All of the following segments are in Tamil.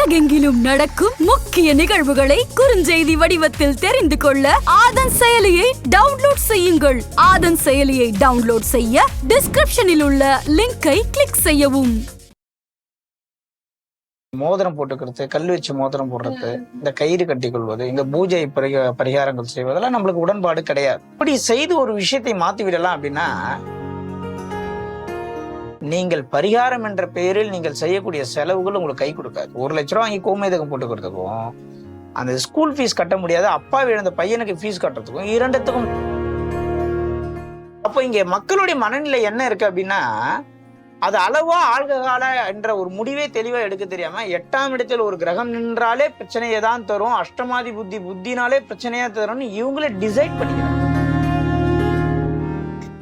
உலகெங்கிலும் நடக்கும் முக்கிய நிகழ்வுகளை குறுஞ்செய்தி வடிவத்தில் தெரிந்து கொள்ள ஆதன் செயலியை டவுன்லோட் செய்யுங்கள். ஆதன் செயலியை டவுன்லோட் செய்ய டிஸ்கிரிப்ஷனில் உள்ள லிங்கை கிளிக் செய்யவும். மோதிரம் போட்டுக்கிறது கல் வச்சு மோதிரம் போடுறது இந்த கயிறு கட்டி கொள்வது இந்த பூஜை பரிகாரங்கள் செய்வதெல்லாம் நம்மளுக்கு உடன்பாடு கிடையாது. இப்படி செய்து ஒரு விஷயத்தை மாத்தி விடலாம் அப்படின்னா நீங்கள் பரிகாரம் என்ற பெயரில் நீங்கள் செய்யக்கூடிய செலவுகள் உங்களுக்கு கை கொடுக்காது. ஒரு லட்ச ரூபா வாங்கி கோமேதகம் போட்டுக்கிறதுக்கும் அந்த ஸ்கூல் ஃபீஸ் கட்ட முடியாத. அப்பா இழந்த பையனுக்கு ஃபீஸ் கட்டுறதுக்கும் இரண்டுத்துக்கும். அப்போ இங்கே மக்களுடைய மனநிலை என்ன இருக்கு அப்படின்னா அது அளவா ஆழ்ககால என்ற ஒரு முடிவே தெளிவாக எடுக்க தெரியாம எட்டாம் இடத்தில் ஒரு கிரகம் நின்றாலே பிரச்சனையை தான் தரும். அஷ்டமாதி புத்தி புத்தினாலே பிரச்சனையா தரும்னு இவங்களே டிசைட் பண்ணிக்கிறாங்க.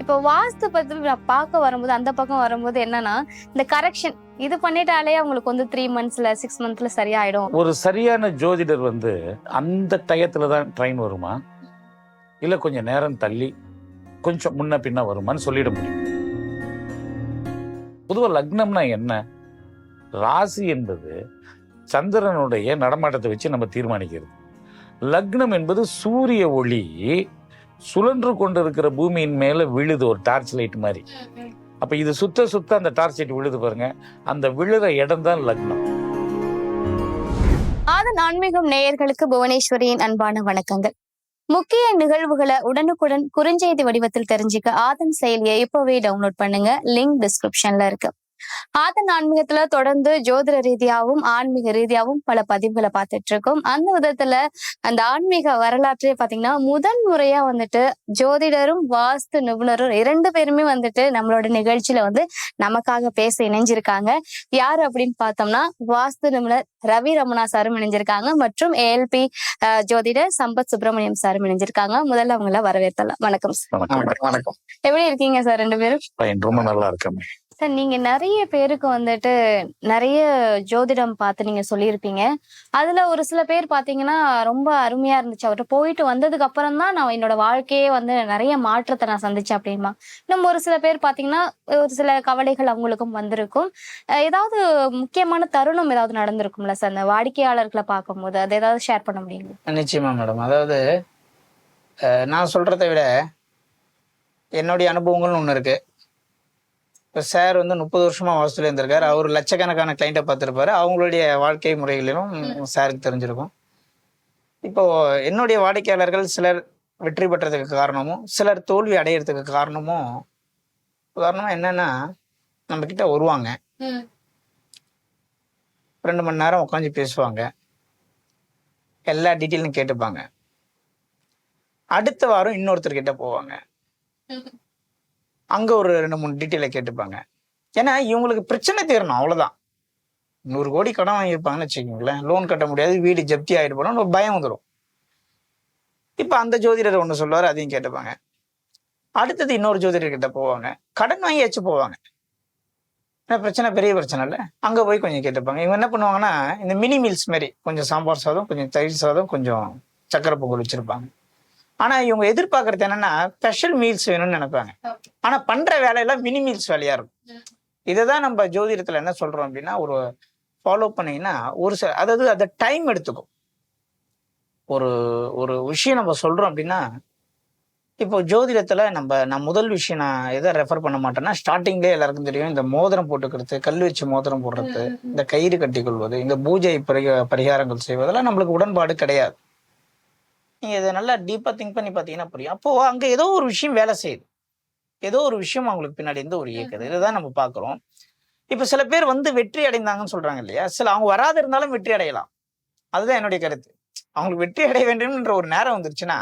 இப்போ வாஸ்து பத்தி நான் பார்க்க வரும்போது அந்த பக்கம் வரும்போது என்னன்னா இந்த கரெக்ஷன் இது பண்ணிட்டாலே அவங்களுக்கு வந்து த்ரீ மந்த்ஸ்ல சிக்ஸ் மந்த்ல சரியாயிடும். ஒரு சரியான ஜோதிடர் வந்து அந்த டயத்துல தான் ட்ரெயின் வருமா? இல்ல கொஞ்சம் நேரம் தள்ளி கொஞ்சம் முன்ன பின்ன வருமான்னு சொல்லிட முடியும். பொதுவாக லக்னம்னா என்ன? ராசி என்பது சந்திரனுடைய நடமாட்டத்தை வச்சு நம்ம தீர்மானிக்கிறது. லக்னம் என்பது சூரிய ஒளி சுழன்று கொண்டிருக்கிற பூமியின் மேல விழுது ஒரு டார்ச் லைட் மாதிரி. அப்போ இது சுத்த சுத்த அந்த டார்ச் லைட் விழுது பாருங்க. அந்த விழுற இடம் தான் லக்னம். ஆதன் ஆன்மீகம் நேயர்களுக்கு புவனேஸ்வரியின் அன்பான வணக்கங்கள். முக்கிய நிகழ்வுகளை உடனுக்குடன் குறுஞ்செய்தி வடிவத்தில் தெரிஞ்சுக்க ஆதன் செயலியை இப்போவே டவுன்லோட் பண்ணுங்க. லிங்க் டிஸ்கிரிப்ஷன்ல இருக்கு. ஆதன் ஆன்மீகத்துல தொடர்ந்து ஜோதிட ரீதியாவும் ஆன்மீக ரீதியாவும் பல பதிவுகளை பார்த்துட்டு இருக்கோம் அந்த விதத்துல அந்த ஆன்மீக வரலாற்றே பாத்தீங்கன்னா முதன் முறையா வந்துட்டு ஜோதிடரும் வாஸ்து நிபுணரும் இரண்டு பேருமே வந்துட்டு நம்மளோட நிகழ்ச்சியில வந்து நமக்காக பேச இணைஞ்சிருக்காங்க. யாரு அப்படின்னு பார்த்தோம்னா வாஸ்து நிபுணர் ரவி ரமணா சாரும் இணைஞ்சிருக்காங்க மற்றும் ஏஎல்பி ஜோதிடர் சம்பத் சுப்பிரமணியம் சாரும் இணைஞ்சிருக்காங்க. முதல்ல அவங்கள வரவேற்கலாம். வணக்கம் சார். வணக்கம். எப்படி இருக்கீங்க சார் ரெண்டு பேரும்? ரொம்ப நல்லா இருக்கேன். சார் நீங்க நிறைய பேருக்கு வந்துட்டு நிறைய ஜோதிடம் பார்த்து நீங்க சொல்லியிருப்பீங்க. அதுல ஒரு சில பேர் பாத்தீங்கன்னா ரொம்ப அருமையா இருந்துச்சு. அவர்கிட்ட போயிட்டு வந்ததுக்கு அப்புறம் தான் நான் என்னோட வாழ்க்கையே வந்து நிறைய மாற்றத்தை நான் சந்திச்சேன் அப்படிமா இன்னும் ஒரு சில பேர் பாத்தீங்கன்னா ஒரு சில கவலைகள் அவங்களுக்கும் வந்திருக்கும். ஏதாவது முக்கியமான தருணம் ஏதாவது நடந்திருக்கும்ல சார் அந்த வாடிக்கையாளர்களை பார்க்கும்போது? அது ஏதாவது ஷேர் பண்ண முடியுங்களா நிச்சயமா மேடம். அதாவது நான் சொல்றதை விட என்னுடைய அனுபவங்கள்னு ஒன்று இருக்கு. இப்போ சார் வந்து முப்பது வருஷமா வாசத்துல இருந்திருக்காரு. அவர் லட்சக்கணக்கான கிளைண்ட்டை பார்த்துருப்பாரு. அவங்களுடைய வாழ்க்கை முறைகளிலும் சாருக்கு தெரிஞ்சிருக்கும். இப்போ என்னுடைய வாடிக்கையாளர்கள் சிலர் வெற்றி பெற்றதுக்கு காரணமும் சிலர் தோல்வி அடையிறதுக்கு காரணமும் உதாரணமா என்னன்னா நம்ம கிட்ட வருவாங்க ரெண்டு மணி நேரம் உட்காந்து பேசுவாங்க. எல்லா டீட்டெயிலும் கேட்டுப்பாங்க. அடுத்த வாரம் இன்னொருத்தர் கிட்ட போவாங்க அங்கே ஒரு ரெண்டு மூணு டீட்டெயிலை கேட்டுப்பாங்க. ஏன்னா இவங்களுக்கு பிரச்சனை தீரணும் அவ்வளோதான் நூறு கோடி கடன் வாங்கியிருப்பாங்கன்னு வச்சுக்கோங்களேன். லோன் கட்ட முடியாது வீடு ஜப்தி ஆகிட்டு போனோம்னு ஒரு பயம் வந்துடும் இப்போ அந்த ஜோதிடர் ஒன்று சொல்லுவார் அதையும் கேட்டுப்பாங்க. அடுத்தது இன்னொரு ஜோதிடர்கிட்ட போவாங்க. கடன் வாங்கியாச்சு போவாங்க. ஏன்னா பிரச்சனை பெரிய பிரச்சனை இல்லை. அங்கே போய் கொஞ்சம் கேட்டுப்பாங்க. இவங்க என்ன பண்ணுவாங்கன்னா இந்த மினி மீல்ஸ் மாதிரி கொஞ்சம் சாம்பார் சாதம் கொஞ்சம் தயிர் சாதம் கொஞ்சம் சக்கரை பொங்கல் வச்சுருப்பாங்க. ஆனா இவங்க எதிர்பார்க்கறது என்னன்னா ஸ்பெஷல் மீல்ஸ் வேணும்னு நினைப்பாங்க. ஆனா பண்ற வேலையெல்லாம் மினி மீல்ஸ் வேலையா இருக்கும். இதை தான் நம்ம ஜோதிடத்துல என்ன சொல்றோம் அப்படின்னா ஒரு ஃபாலோ பண்ணீங்கன்னா ஒரு சில அதாவது அந்த டைம் எடுத்துக்கும். ஒரு ஒரு விஷயம் நம்ம சொல்றோம் அப்படின்னா இப்போ ஜோதிடத்துல நம்ம நான் முதல் விஷயம் நான் எதை ரெஃபர் பண்ண மாட்டேன்னா ஸ்டார்டிங்லேயே எல்லாருக்கும் தெரியும் இந்த மோதிரம் போட்டுக்கிறது கல் வச்சு மோதிரம் போடுறது இந்த கயிறு கட்டி கொள்வது இந்த பூஜை பரிக பரிகாரங்கள் செய்வதெல்லாம் நம்மளுக்கு உடன்பாடு கிடையாது. நீங்க இதை நல்லா டீப்பா திங்க் பண்ணி பார்த்தீங்கன்னா புரியும். அப்போ அங்க ஏதோ ஒரு விஷயம் வேலை செய்யுது. ஏதோ ஒரு விஷயம் அவங்களுக்கு பின்னாடி இருந்து ஒரு இயக்குது. இதுதான் நம்ம பார்க்குறோம் இப்போ சில பேர் வந்து வெற்றி அடைந்தாங்கன்னு சொல்றாங்க இல்லையா? சில அவங்க வராது இருந்தாலும் வெற்றி அடையலாம். அதுதான் என்னுடைய கருத்து. அவங்களுக்கு வெற்றி அடைய வேண்டும்ன்ற ஒரு நேரம் வந்துருச்சுன்னா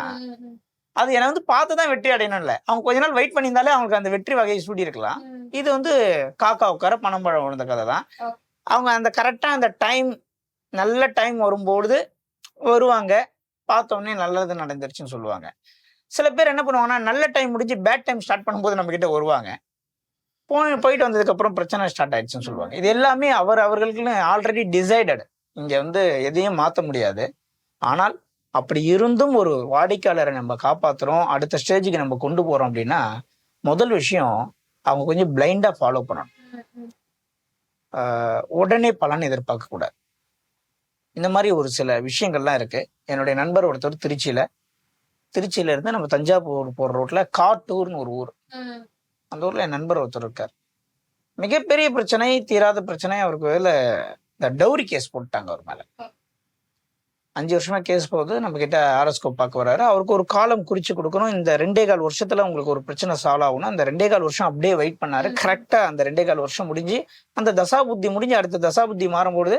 அது என்னை வந்து பார்த்து தான் வெற்றி அடையணும் இல்லை அவங்க கொஞ்ச நாள் வெயிட் பண்ணியிருந்தாலே அவங்களுக்கு அந்த வெற்றி வகையை சூடி இருக்கலாம் இது வந்து காக்கா உட்கார பணம்பழம் விழுந்த கதை தான். அவங்க அந்த கரெக்டாக அந்த டைம் நல்ல டைம் வரும்பொழுது வருவாங்க. பார்த்த உடனே நல்லது நடந்துருச்சுன்னு சொல்லுவாங்க. சில பேர் என்ன பண்ணுவாங்கன்னா நல்ல டைம் முடிஞ்சு பேட் டைம் ஸ்டார்ட் பண்ணும்போது நம்ம கிட்ட வருவாங்க. போய் போயிட்டு வந்ததுக்கு அப்புறம் பிரச்சனை ஸ்டார்ட் ஆயிடுச்சுன்னு சொல்லுவாங்க. இது எல்லாமே அவர் அவர்களுக்குன்னு ஆல்ரெடி டிசைடட் இங்க வந்து எதையும் மாற்ற முடியாது. ஆனால் அப்படி இருந்தும் ஒரு வாடிக்கையாளரை நம்ம காப்பாத்துறோம். அடுத்த ஸ்டேஜுக்கு நம்ம கொண்டு போறோம் அப்படின்னா முதல் விஷயம் அவங்க கொஞ்சம் பிளைண்டா ஃபாலோ பண்ணணும். உடனே பலன் எதிர்பார்க்க கூடாது இந்த மாதிரி ஒரு சில விஷயங்கள்லாம் இருக்கு. என்னுடைய நண்பர் ஒருத்தர் திருச்சியில. திருச்சியில இருந்து நம்ம தஞ்சாவூர் போற ரோட்ல காட்டூர்னு ஒரு ஊர். அந்த ஊர்ல என் நண்பர் ஒருத்தர் இருக்கார். மிகப்பெரிய பிரச்சனை தீராத பிரச்சனை அவருக்கு வேலை இந்த டவுரி கேஸ் போட்டாங்க அவர் மேல. அஞ்சு வருஷமா கேஸ் போகுது. நம்ம கிட்ட ஆர்எஸ்கோ பார்க்க வராரு. அவருக்கு ஒரு காலம் குறிச்சு கொடுக்கணும். இந்த ரெண்டே கால் வருஷத்துல உங்களுக்கு ஒரு பிரச்சனை சால்வ் ஆகணும் அந்த ரெண்டே கால் வருஷம் அப்படியே வெயிட் பண்ணாரு. கரெக்டா அந்த ரெண்டே கால் வருஷம் முடிஞ்சு அந்த தசாபுத்தி முடிஞ்சு அடுத்த தசாபுத்தி மாறும்போது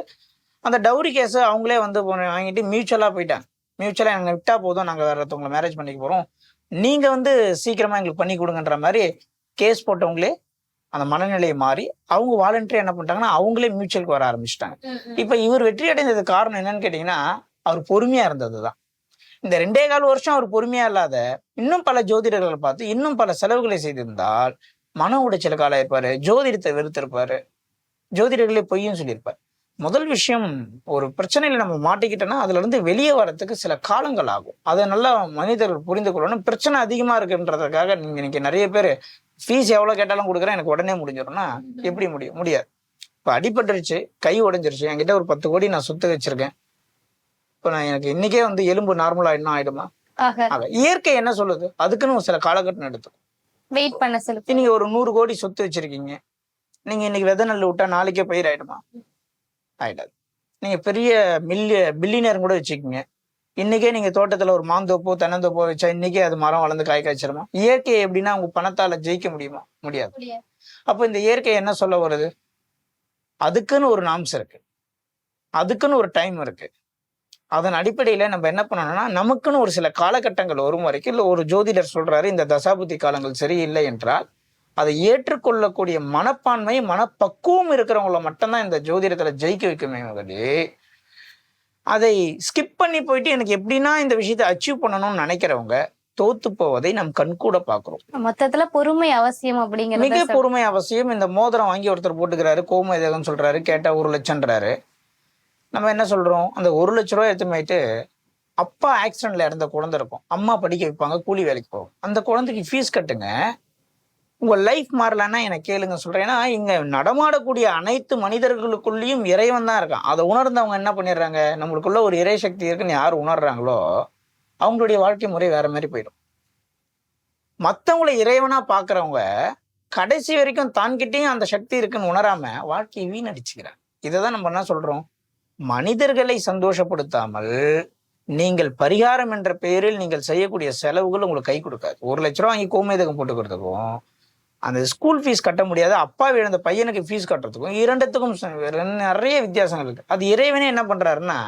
அந்த டவுரி கேஸ் அவங்களே வந்து வாங்கிட்டு மியூச்சுவலா போயிட்டாங்க. மியூச்சுவலா எங்களை விட்டா போதும். நாங்க வேற ஒருத்தவங்களை மேரேஜ் பண்ணிக்க போறோம். நீங்க வந்து சீக்கிரமா எங்களுக்கு பண்ணி கொடுங்கன்ற மாதிரி கேஸ் போட்டவங்களே அந்த மனநிலையை மாறி அவங்க வாலண்டரியா என்ன பண்ணிட்டாங்கன்னா அவங்களே மியூச்சுவலுக்கு வர ஆரம்பிச்சிட்டாங்க. இப்ப இவர் வெற்றி அடைந்ததுக்கு காரணம் என்னன்னு கேட்டீங்கன்னா அவர் பொறுமையா இருந்ததுதான். இந்த ரெண்டே கால் வருஷம் அவர் பொறுமையா இல்லாத இன்னும் பல ஜோதிடர்களை பார்த்து இன்னும் பல செலவுகளை செய்திருந்தால் மன உடைச்சலுக்கு ஆளாயிருப்பாரு. ஜோதிடத்தை வெறுத்திருப்பாரு. ஜோதிடர்களே பொய்யும் சொல்லியிருப்பார். முதல் விஷயம் ஒரு பிரச்சனையில நம்ம மாட்டிக்கிட்டோம்னா அதுல இருந்து வெளியே வரதுக்கு சில காலங்கள் ஆகும். அதை நல்லா மனிதர்கள் புரிந்து கொள்ளணும். பிரச்சனை அதிகமா இருக்குன்றதுக்காக நீங்க இன்னைக்கு நிறைய பேர் ஃபீஸ் எவ்வளவு கேட்டாலும் கொடுக்குறேன் எனக்கு உடனே முடிஞ்சிடும்னா எப்படி முடியும்? முடியாது. இப்ப அடிபட்டுருச்சு கை உடைஞ்சிருச்சு. என்கிட்ட ஒரு பத்து கோடி நான் சொத்து வச்சிருக்கேன். இப்போ நான் எனக்கு இன்னைக்கே வந்து எலும்பு நார்மல் ஆயிடுனா ஆயிடுமா? ஆக. ஆக. இயற்கை என்ன சொல்லுது? அதுக்குன்னு ஒரு சில காலகட்டம் எடுத்துக்கும் வெயிட் பண்ண சொல்லு நீங்க ஒரு நூறு கோடி சொத்து வச்சிருக்கீங்க. நீங்க இன்னைக்கு விதை நெல் விட்டா நாளைக்கே பயிர் ஆயிடுமா? ஆயிடாது. நீங்க பெரிய மில்லிய பில்லியனர் கூட வச்சுக்கோங்க. இன்னைக்கே நீங்க தோட்டத்துல ஒரு மாந்தோப்போ தென்னந்தோப்போ வச்சா இன்னைக்கே அது மரம் வளர்ந்து காய் காய்ச்சிருமா? இயற்கை எப்படின்னா உங்க பணத்தால ஜெயிக்க முடியுமா? முடியாது. அப்போ இந்த இயற்கை என்ன சொல்ல வருது அதுக்குன்னு ஒரு நாம்ஸ் இருக்கு. அதுக்குன்னு ஒரு டைம் இருக்கு. அதன் அடிப்படையில நம்ம என்ன பண்ணணும்னா நமக்குன்னு ஒரு சில காலகட்டங்கள் வரும் வரைக்கும் இல்ல ஒரு ஜோதிடர் சொல்றாரு இந்த தசாபுத்தி காலங்கள் சரியில்லை என்றால் அதை ஏற்றுக்கொள்ளக்கூடிய மனப்பான்மை மனப்பக்குவம் இருக்கிறவங்கள மட்டும்தான் இந்த ஜோதிடத்துல ஜெயிக்க வைக்குமே முதலே. அதை ஸ்கிப் பண்ணி போயிட்டு எனக்கு எப்படின்னா இந்த விஷயத்தை அச்சீவ் பண்ணணும்னு நினைக்கிறவங்க தோத்து போவதை நம் கண்கூட பாக்குறோம் மொத்தத்துல பொறுமை அவசியம் மிக அப்படிங்கறது பொறுமை அவசியம். இந்த மோதிரம் வாங்கி ஒருத்தர் போட்டுக்கிறாரு கோமதேகம் சொல்றாரு கேட்டா ஒரு லட்சம்ன்றாரு. நம்ம என்ன சொல்றோம்? அந்த ஒரு லட்ச ரூபாய் எடுத்துமாயிட்டு அப்பா ஆக்சிடென்ட்ல இறந்த குழந்தை இருக்கும். அம்மா படிக்க வைப்பாங்க கூலி வேலைக்கு போகும். அந்த குழந்தைக்கு ஃபீஸ் கட்டுங்க. உங்கள் லைஃப் மாறலன்னா எனக்கு கேளுங்க சொல்கிறேன் ஏன்னா இங்கே நடமாடக்கூடிய அனைத்து மனிதர்களுக்குள்ளேயும் இறைவன் தான் இருக்கான். அதை உணர்ந்தவங்க என்ன பண்ணிடுறாங்க? நம்மளுக்குள்ள ஒரு இறை சக்தி இருக்குன்னு யார் உணர்றாங்களோ அவங்களுடைய வாழ்க்கை முறை வேற மாதிரி போயிடும். மற்றவங்கள இறைவனாக பார்க்குறவங்க கடைசி வரைக்கும் தான்கிட்டையும் அந்த சக்தி இருக்குன்னு உணராம வாழ்க்கையை வீணடிச்சுக்கிறாங்க. இதை தான் நம்ம என்ன சொல்கிறோம் மனிதர்களை சந்தோஷப்படுத்தாமல் நீங்கள் பரிகாரம் என்ற பெயரில் நீங்கள் செய்யக்கூடிய செலவுகள் உங்களுக்கு கை கொடுக்காது. ஒரு லட்ச ரூபா வாங்கி கோமேதகம் போட்டுக்கிறதுக்கும் அந்த ஸ்கூல் ஃபீஸ் கட்ட முடியாத. அப்பா இழந்த பையனுக்கு ஃபீஸ் கட்டுறதுக்கும் இரண்டுத்துக்கும் நிறைய வித்தியாசங்கள் இருக்கு. அது இறைவனே என்ன பண்றாருன்னா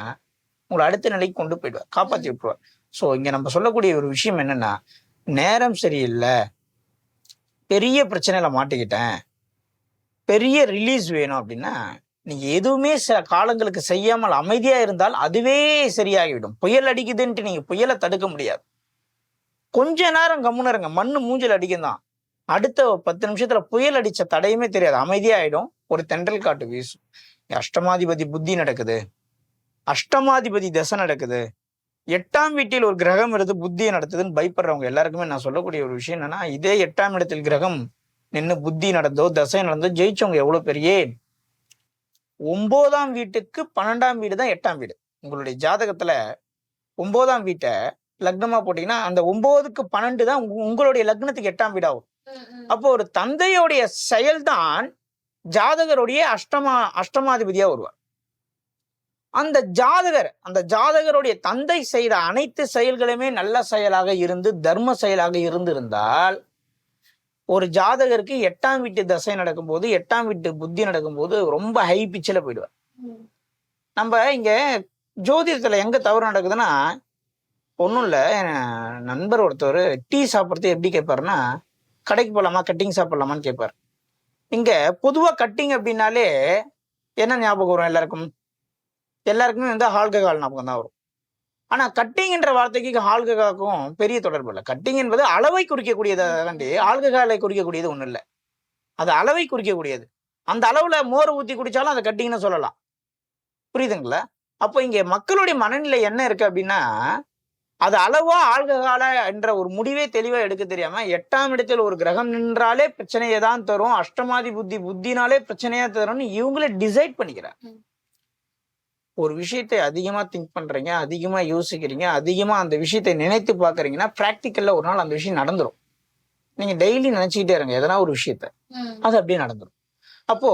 உங்களை அடுத்த நிலைக்கு கொண்டு போயிடுவார் காப்பாற்றி விட்டுருவார். ஸோ இங்க நம்ம சொல்லக்கூடிய ஒரு விஷயம் என்னன்னா நேரம் சரியில்லை பெரிய பிரச்சனையில மாட்டிக்கிட்டேன் பெரிய ரிலீஸ் வேணும் அப்படின்னா நீங்க எதுவுமே சில காலங்களுக்கு செய்யாமல் அமைதியா இருந்தால் அதுவே சரியாகிவிடும். புயல் அடிக்குதுன்ட்டு நீங்க புயலை தடுக்க முடியாது. கொஞ்ச நேரம் கம்முன்னு இருங்க. மண்ணு மூஞ்சல் அடிக்கும் தான் அடுத்த பத்து நிமிஷத்துல புயல் அடிச்ச தடையுமே தெரியாது. அமைதியாயிடும். ஒரு தென்றல் காட்டு வீசும். அஷ்டமாதிபதி புத்தி நடக்குது. அஷ்டமாதிபதி தசை நடக்குது. எட்டாம் வீட்டில் ஒரு கிரகம் இருந்து புத்தியை நடத்துதுன்னு பயப்படுறவங்க எல்லாருக்குமே நான் சொல்லக்கூடிய ஒரு விஷயம் என்னன்னா இதே எட்டாம் இடத்தில் கிரகம் நின்று புத்தி நடந்தோ தசை நடந்தோ ஜெயிச்சவங்க எவ்வளவு பெரிய? ஒன்பதாம் வீட்டுக்கு பன்னெண்டாம் வீடு தான் எட்டாம் வீடு. உங்களுடைய ஜாதகத்துல ஒன்பதாம் வீட்டை லக்னமா போட்டீங்கன்னா அந்த ஒன்பதுக்கு பன்னெண்டு தான் உங்களுடைய லக்னத்துக்கு எட்டாம் வீடாகும். அப்போ ஒரு தந்தையோடைய செயல்தான் ஜாதகருடைய அஷ்டமா அஷ்டமாதிபதியா வருவார். அந்த ஜாதகர் அந்த ஜாதகருடைய தந்தை செய்த அனைத்து செயல்களுமே நல்ல செயலாக இருந்து தர்ம செயலாக இருந்திருந்தால் ஒரு ஜாதகருக்கு எட்டாம் வீட்டு தசை நடக்கும்போது எட்டாம் வீட்டு புத்தி நடக்கும்போது ரொம்ப ஹை பிச்சில் போயிடுவார். நம்ம இங்க ஜோதிடத்துல எங்க தவறு நடக்குதுன்னா ஒன்றும் இல்லை நண்பர் ஒருத்தர் டீ சாப்பிட்றது எப்படி கேட்பாருன்னா கடைக்கு போகலாமா கட்டிங் சாப்பிடலாமான்னு கேட்பார் இங்கே பொதுவாக கட்டிங் அப்படின்னாலே என்ன ஞாபகம் வரும் எல்லாருக்கும்? எல்லாருக்குமே வந்து ஆல்கஹால் ஞாபகம் தான் வரும். ஆனால் கட்டிங்ன்ற வார்த்தைக்கு ஆல்கஹாலுக்கும் பெரிய தொடர்பு இல்லை. கட்டிங் என்பது அளவை குறிக்கக்கூடியதாண்டி ஆல்கஹாலை குறிக்கக்கூடியது ஒன்றும் இல்லை. அது அளவை குறிக்கக்கூடியது. அந்த அளவில் மோர் ஊற்றி குடித்தாலும் அதை கட்டிங்னு சொல்லலாம். புரியுதுங்களா? அப்போ இங்கே மக்களுடைய மனநிலை என்ன இருக்குது அப்படின்னா அது அளவா ஆல்கஹாலா என்ற ஒரு முடிவே தெளிவா எடுக்க தெரியாம எட்டாம் இடத்தில் ஒரு கிரகம் நின்றாலே பிரச்சனையை தான் தரும் அஷ்டமாதி புத்தி புத்தினாலே பிரச்சனையா தரும்னு இவங்களே டிசைட் பண்ணிக்கிறாங்க. ஒரு விஷயத்தை அதிகமா திங்க் பண்றீங்க அதிகமா யோசிக்கிறீங்க அதிகமா அந்த விஷயத்தை நினைத்து பார்க்கறீங்கன்னா ப்ராக்டிக்கல்ல ஒரு நாள் அந்த விஷயம் நடந்துரும். நீங்க டெய்லி நினைச்சுக்கிட்டே இருங்க எதனா ஒரு விஷயத்த. அது அப்படியே நடந்துரும். அப்போ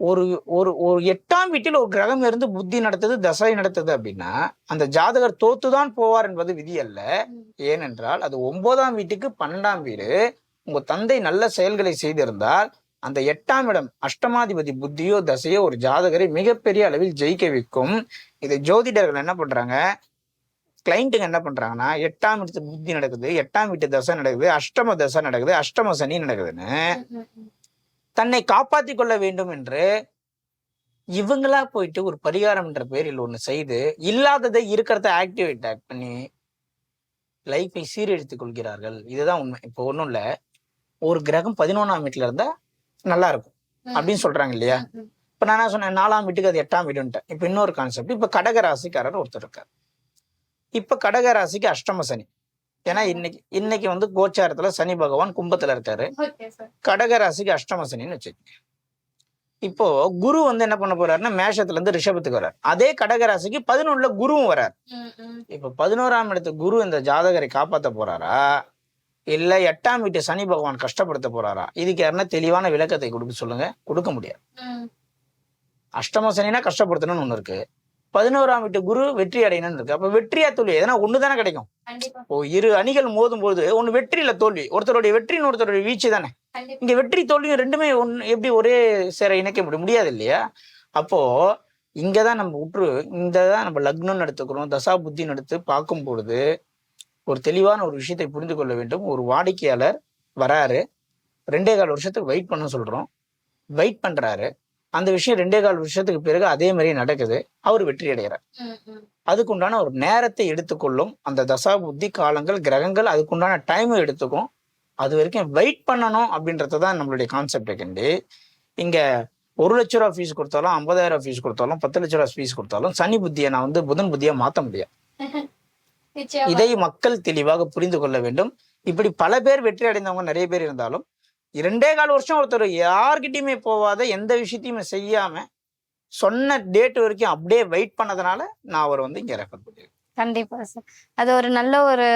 ஒரு ஒரு ஒரு எட்டாம் வீட்டில் ஒரு கிரகம் இருந்து புத்தி நடத்துது தசை நடத்துது அப்படின்னா அந்த ஜாதகர் தோத்துதான் போவார் என்பது விதி அல்ல. ஏனென்றால் அது ஒன்பதாம் வீட்டுக்கு பன்னெண்டாம் வீடு. உங்க தந்தை நல்ல செயல்களை செய்திருந்தால் அந்த எட்டாம் இடம் அஷ்டமாதிபதி புத்தியோ தசையோ ஒரு ஜாதகரை மிகப்பெரிய அளவில் ஜெயிக்க வைக்கும். இதை ஜோதிடர்கள் என்ன பண்றாங்க? கிளைண்ட்டுங்க என்ன பண்றாங்கன்னா எட்டாம் வீட்டு புத்தி நடக்குது எட்டாம் வீட்டு தசை நடக்குது அஷ்டம தசை நடக்குது அஷ்டம சனி நடக்குதுன்னு தன்னை காப்பாற்றிக் கொள்ள வேண்டும் என்று இவங்களா போயிட்டு ஒரு பரிகாரம் என்ற பேரில் ஒண்ணு செய்து இல்லாததை இருக்கிறத ஆக்டிவேட் ஆக்ட் பண்ணி லைஃபை சீரழித்துக் கொள்கிறார்கள். இதுதான் உண்மை. இப்போ ஒண்ணும் இல்ல. ஒரு கிரகம் பதினொன்னாம் வீட்டுல இருந்தா நல்லா இருக்கும். அப்படின்னு சொல்றாங்க இல்லையா? இப்ப நான் என்ன சொன்னேன்? நாலாம் வீட்டுக்கு அது எட்டாம் வீடுன்ட்டேன். இப்ப இன்னொரு கான்செப்ட் இப்ப கடக ராசிக்காரர் ஒருத்தர் இருக்கார். இப்ப கடக ராசிக்கு அஷ்டம சனி. ஏன்னா இன்னைக்கு இன்னைக்கு வந்து கோச்சாரத்துல சனி பகவான் கும்பத்துல இருக்காரு. கடக ராசிக்கு அஷ்டம சனின்னு வச்சுக்கோங்க. இப்போ குரு வந்து என்ன பண்ண போறாருன்னா மேஷத்துல இருந்து ரிஷபத்துக்கு வர்றார் அதே கடக ராசிக்கு பதினொன்னுல குருவும் வர்றார் இப்ப பதினோராம் இடத்து குரு இந்த ஜாதகரை காப்பாத்த போறாரா? இல்ல எட்டாம் வீட்டு சனி பகவான் கஷ்டப்படுத்த போறாரா? இதுக்கு யாருன்னா தெளிவான விளக்கத்தை கொடுக்க சொல்லுங்க. கொடுக்க முடியாது. அஷ்டம சனினா கஷ்டப்படுத்தணும்னு ஒண்ணு இருக்கு. பதினோராம் வீட்டு குரு வெற்றி அடையணும்னு இருக்கு. அப்ப வெற்றியா தோல்வி எதனா ஒண்ணு தானே கிடைக்கும் இப்போ இரு அணிகள் மோதும் போது ஒண்ணு வெற்றி இல்ல தோல்வி ஒருத்தருடைய வெற்றின்னு ஒருத்தருடைய வீழ்ச்சி தானே? இங்க வெற்றி தோல்வியும் ரெண்டுமே ஒன்னு எப்படி ஒரே சேர இணைக்க முடியும்? முடியாது இல்லையா? அப்போ இங்கதான் நம்ம உற்று இந்த தான் நம்ம லக்னம்னு எடுத்துக்கிறோம் தசா புத்தின்னு எடுத்து பார்க்கும் பொழுது ஒரு தெளிவான ஒரு விஷயத்தை புரிந்து கொள்ள வேண்டும். ஒரு வாடிக்கையாளர் வராரு. ரெண்டே கால் வருஷத்துக்கு வெயிட் பண்ண சொல்றோம். வெயிட் பண்றாரு. அந்த விஷயம் ரெண்டே கால் வருஷத்துக்கு பிறகு அதே மாதிரி நடக்குது. அவர் வெற்றி அடைகிறார். அதுக்குண்டான ஒரு நேரத்தை எடுத்துக்கொள்ளும் அந்த தசா புத்தி காலங்கள் கிரகங்கள் அதுக்குண்டான டைம் எடுத்துக்கும். அது வரைக்கும் வெயிட் பண்ணணும் அப்படின்றது தான் நம்மளுடைய கான்செப்ட் கண்டு இங்க ஒரு லட்ச ரூபா ஃபீஸ் கொடுத்தாலும் ஐம்பதாயிரம் ஃபீஸ் கொடுத்தாலும் பத்து லட்ச ரூபா ஃபீஸ் கொடுத்தாலும் சனி புத்தியை நான் வந்து புதன் புத்தியா மாத்த முடியாது. இதை மக்கள் தெளிவாக புரிந்து கொள்ள வேண்டும். இப்படி பல பேர் வெற்றி அடைந்தவங்க நிறைய பேர் இருந்தாலும் இரண்டே கால் வருஷம் ஒருத்தர் யார்கிட்டையுமே போவாத எந்த விஷயத்தையுமே செய்யாம சொன்ன டேட் வரைக்கும் அப்படியே வெயிட் பண்ணதுனால நான் அவர் வந்து இங்க ரெஃபர் பண்ணியிருக்கேன் கண்டிப்பா சார் அது ஒரு நல்ல ஒரு